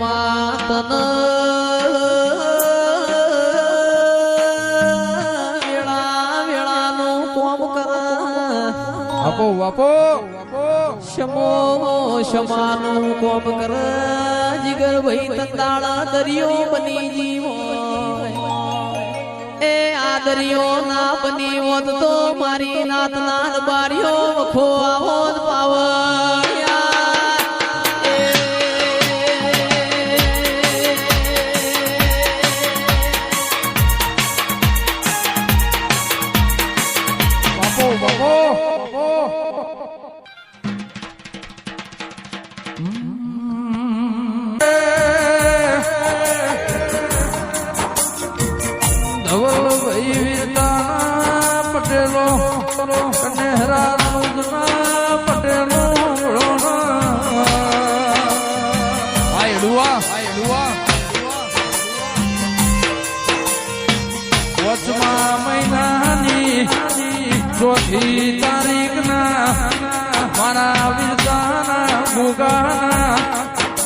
હાથમાં તન વેળા વેળાનું કોમ કર આપો આપો. શમો, શમાનું કોમ કર. જીગર ભાઈ તંદાળા દરિયો બની જીવો. એ આ દરિયો ના બની હોત તો મારી નાત ના બારીઓ વખો આવો પાવડિયા.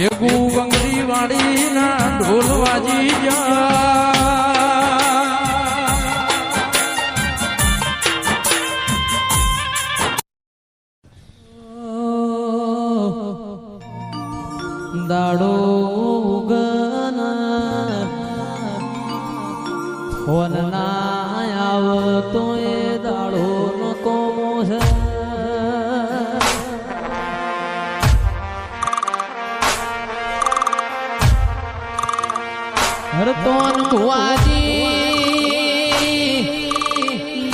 ભેગું બંગડી વાળીના ઢોલ વાજી ગયા. દાડો ઉગન ફોન ના આવતો એ ભુવાજી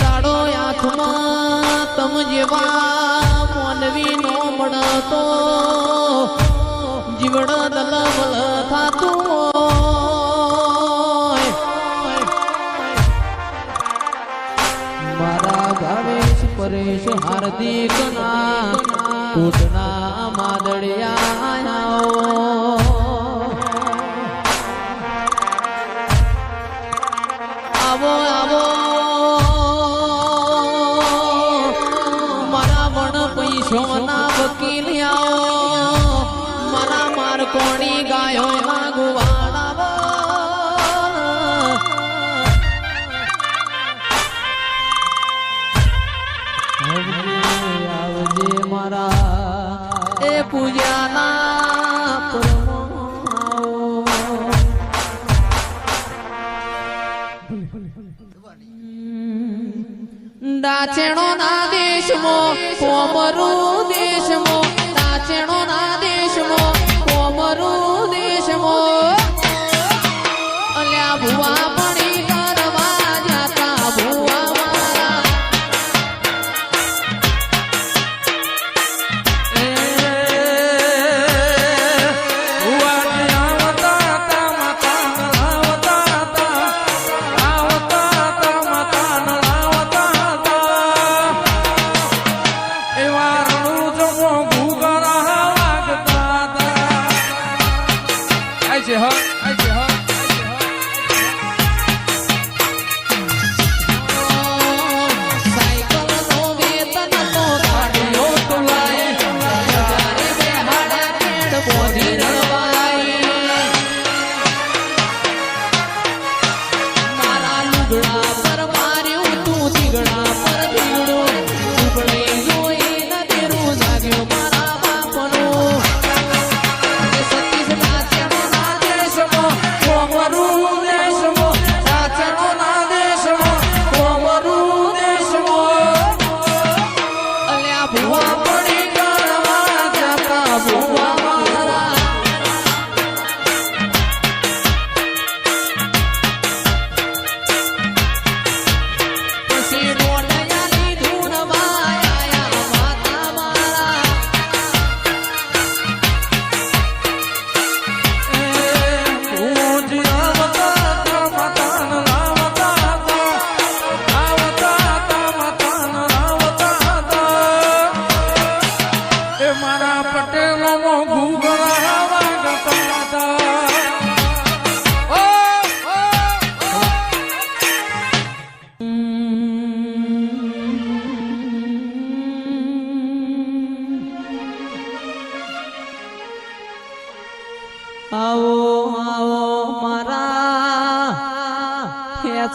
દાડો આંખમાં તમ જેવા મોનવી નો મળતો જીવડ દલબલ થાતું. મારા ભાવેશ હાર્દિક ના કૂટના માદળિયા વણ પૈસો ના વકીલ આવો મારા માર કોણી ગાયો આવજે મારા એ પૂજાના પરમો આવો. ડાચેણો ના દેશમો કોમરું દેશમો ડાચેણો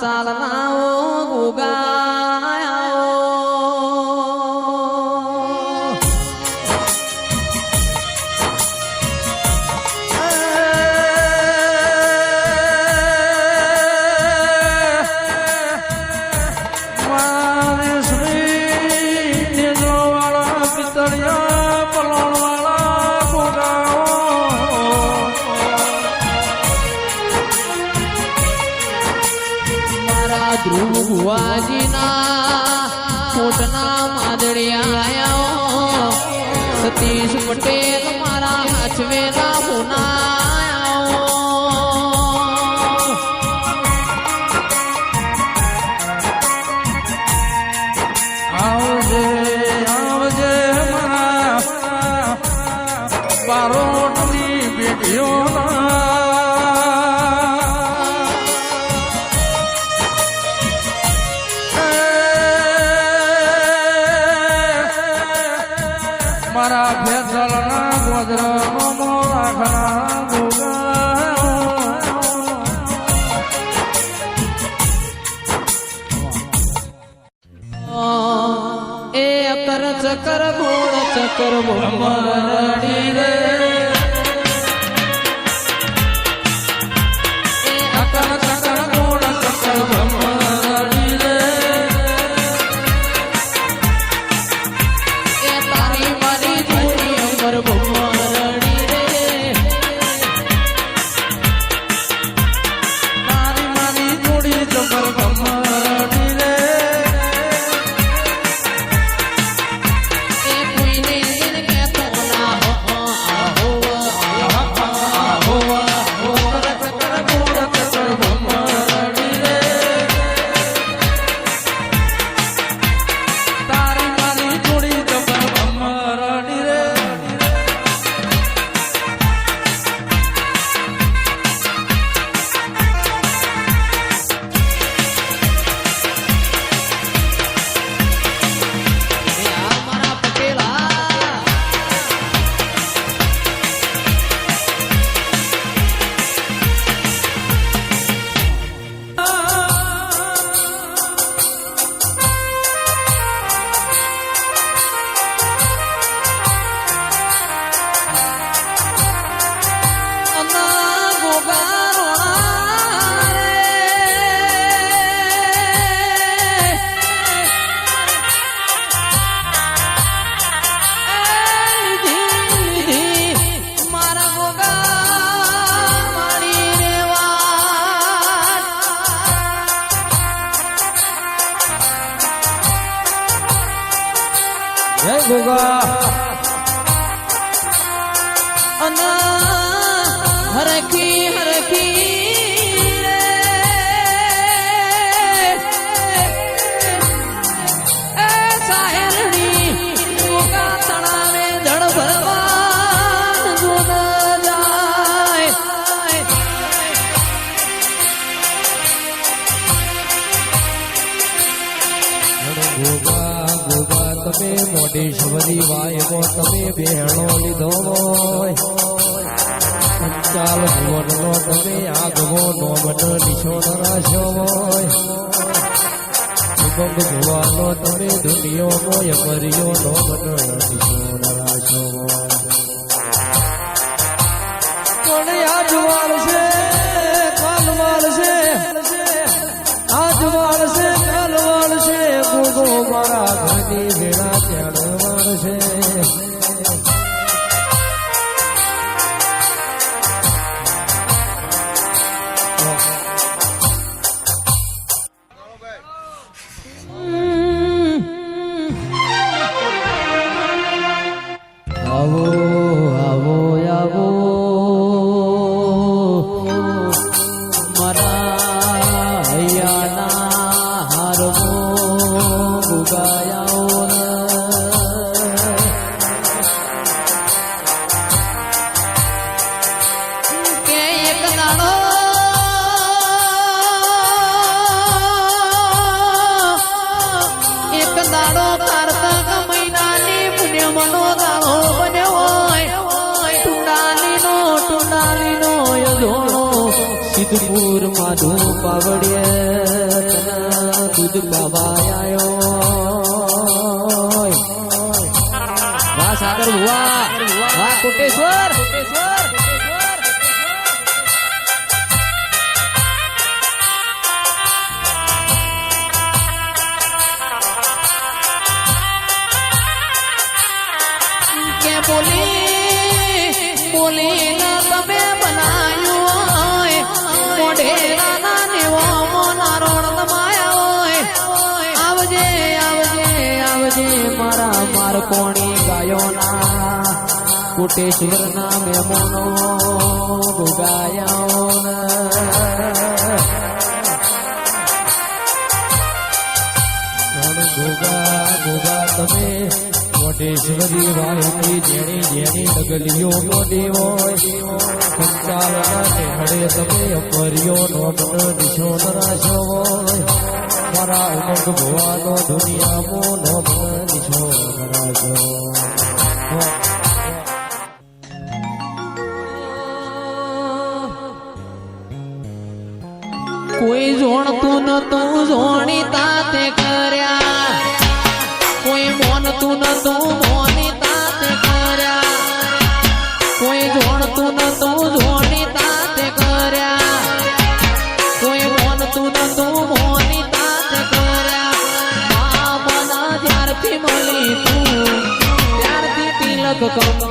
चालना ओ गुगा ભુવાજીના કોટના માદળિયા સતીશ પટેલ મારા હાચવેના હોના મારા ફેસલના ગોદરનો મોરાખના ગોગા એ અકર ચકર ગોળ ચકર ભમરડી રે. હરખી હરખી રે. સાહેરણી ગોગા તણાવે જળ ભરવાન જુદ જાય. ગોગા ગોગા તમે મોઢેશ્વરી વાયકો તમે બેહણો લીધો હોય. પંચાલ ભુવનનો તમે આગવો, નોમન નિશોન રાશો હોય. ઉમંગ ભુવાનો તમે દુનિયોનો યમરિયો, નોમન નિશોન રાશો હોય. પણ આજ દાડો કારતક મહિનાની પુણ્યમનો દાડો બન્યો હોય. ટુંડાલીનો ટુંડાલીનો યજોણો સિદ્ધપુર માધો પાવડે દૂધ બાબા આવ્યો સાગર, વાહ. કોટેશ્વર કોટેશ્વર. આવજે મારા માર કોણી ગાયોના કોટેશ્વર ના મેમોનો ગોગા તમે કોટેશ્વરી વાયની જેણી જેણી ડગલીઓ મોટી દેવો સંચાલના નેહડે તમે અપર્યો નો મન દિશો નરાશો કોઈ જોણતું નતું જોણી તાતે કર્યા. કોઈ મોનતું નતું loco.